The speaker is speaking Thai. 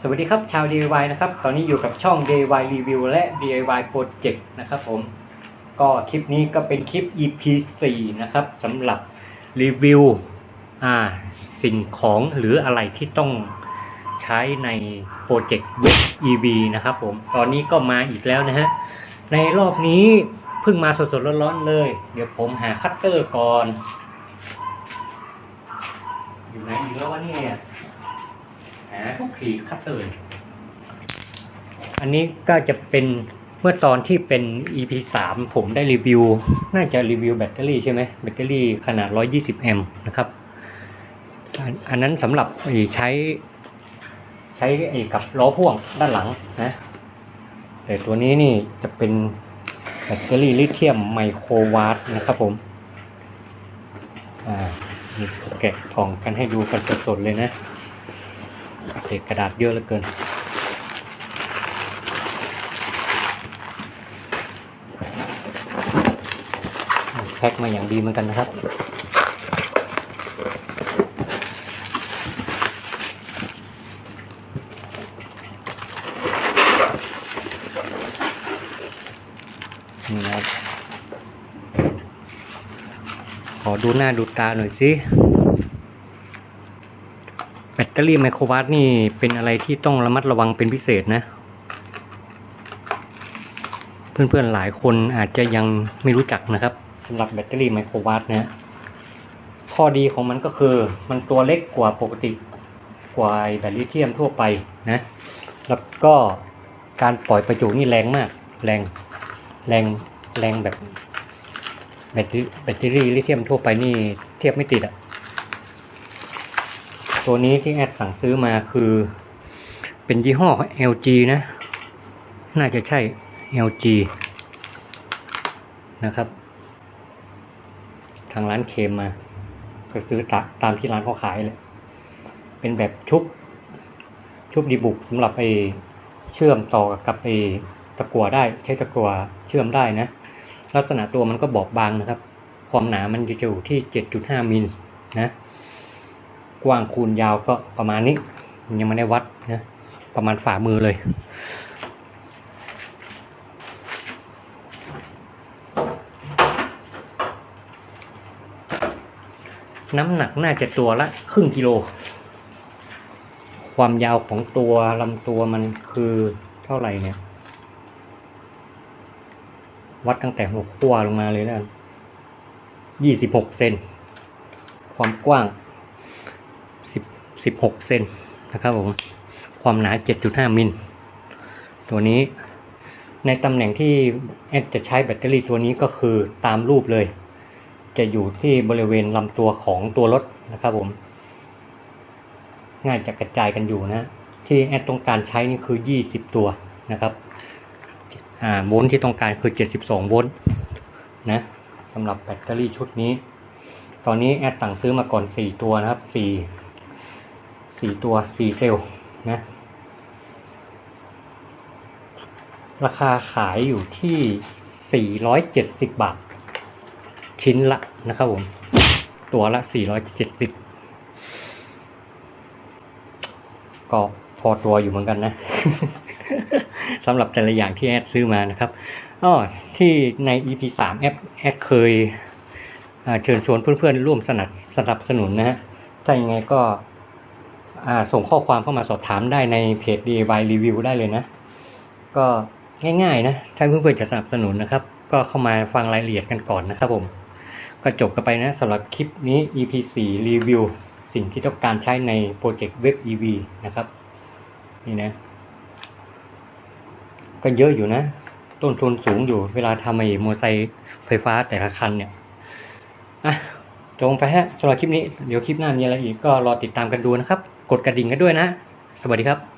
สวัสดีครับชาว DIY นะครับ ตอนนี้อยู่กับช่อง DIY Review และ DIY Project นะครับผม ก็คลิปนี้ก็เป็นคลิป EP 4นะครับสำหรับรีวิวสิ่งของหรืออะไรที่ต้องใช้ในโปรเจกต์ Web EV นะครับผม ตอนนี้ก็มาอีกแล้วนะฮะ ในรอบนี้เพิ่งมาสดๆร้อนๆเลย เดี๋ยวผมหาคัตเตอร์ก่อน อยู่ไหนอีกแล้ววะเนี่ย หาทุกทีคัตเตอร์อันนี้ก็จะเป็นเมื่อตอนที่เป็น EP 3 ผมได้รีวิว น่าจะรีวิวแบตเตอรี่ใช่ไหมแบตเตอรี่ขนาด 120 แอมป์นะครับอันนั้นสำหรับใช้ ใช้กับล้อพ่วงด้านหลังนะแต่ตัวนี้นี่จะเป็นแบตเตอรี่ลิเธียมไมโครวัตต์นะครับผมอ่ามีแกะทองกันให้ดูกันสดๆเลยนะ ษกระดาษเยอะเหลือเกิน แพ็คมาอย่างดีเหมือนกันนะครับนี่ครับขอดูหน้าดูตาหน่อยสิ แบตเตอรี่ไมโครวัตต์นี่เป็นอะไรที่ต้องระมัดระวังเป็นพิเศษนะ เพื่อนๆหลายคนอาจจะยังไม่รู้จักนะครับสำหรับแบตเตอรี่ไมโครวัตต์นะข้อดีของมันก็คือมันตัวเล็กกว่าปกติกว่าแบตลิเธียมทั่วไปนะ แล้วก็การปล่อยประจุนี่แรงมาก แรงแรงแรงแบบแบตเตอรี่แบตเตอรี่ลิเธียมทั่วไปนี่เทียบไม่ติดอะ ตัวนี้ที่แอดสั่งซื้อมาคือ เป็นยี่ห้อ LG นะ น่าจะใช่ LG นะครับ ทางร้านเคมมา ก็ซื้อตาตามที่ร้านเขาขายเลย เป็นแบบชุบ ชุบดีบุกสำหรับไอเชื่อมต่อกับไอตะกัวได้ ใช้ตะกัวเชื่อมได้นะ ลักษณะตัวมันก็บอบบางนะครับ ความหนามันจะอยู่ที่ 7.5มิลนะ กว้างคูณยาวก็ประมาณนี้ ยังไม่ได้วัดนะประมาณฝ่ามือเลย น้ำหนักน่าจะตัวละครึ่งกิโล ความยาวของตัวลำตัวมันคือเท่าไหร่เนี่ย วัดตั้งแต่หัวขั้วลงมาเลยนะยี่สิบหกเซนความกว้าง สิบหกเซนนะครับผม ความหนาเจ็ดจุดห้ามิล ตัวนี้ในตำแหน่งที่แอดจะใช้แบตเตอรี่ตัวนี้ก็คือตามรูปเลย จะอยู่ที่บริเวณลำตัวของตัวรถนะครับผม ง่ายจะกระจายกันอยู่นะ ที่แอดต้องการใช้นี่คือยี่สิบตัวนะครับอ่าโวลต์ที่ต้องการคือเจ็ดสิบสองโวลต์นะสำหรับแบตเตอรี่ชุดนี้ ตอนนี้แอดสั่งซื้อมาก่อนสี่ตัวนะครับสี่ สี่ตัวสี่เซลล์นะ ราคาขายอยู่ที่สี่ร้อยเจ็ดสิบบาท ชิ้นละนะครับผม ตัวละสี่ร้อยเจ็ดสิบก็พอตัวอยู่เหมือนกันนะสำหรับแต่ละอย่างที่แอดซื้อมานะครับอ้อที่ใน EP 3แอดแอดเคยเชิญชวนเพื่อนๆร่วมสนับสนับสนุนนะฮะ ถ้ายังไงก็ ส่งข้อความเข้ามาสอบถามได้ในเพจ DIY Review ได้เลยนะ ก็ง่ายๆนะถ้าเพื่อนๆจะสนับสนุนนะครับ ก็เข้ามาฟังรายละเอียดกันก่อนนะครับผม ก็จบกันไปนะสำหรับคลิปนี้ EP 4รีวิวสิ่งที่ต้องการใช้ในโปรเจกต์ Web EV นะครับ นี่นะ ก็เยอะอยู่นะ ต้นทุนสูงอยู่เวลาทำไอ้มอเตอร์ไซค์ไฟฟ้าแต่ละคันเนี่ยอะจงไปฮะสำหรับคลิปนี้ เดี๋ยวคลิปหน้ามีอะไรอีกก็รอติดตามกันดูนะครับ กดกระดิ่งกันด้วยนะ สวัสดีครับ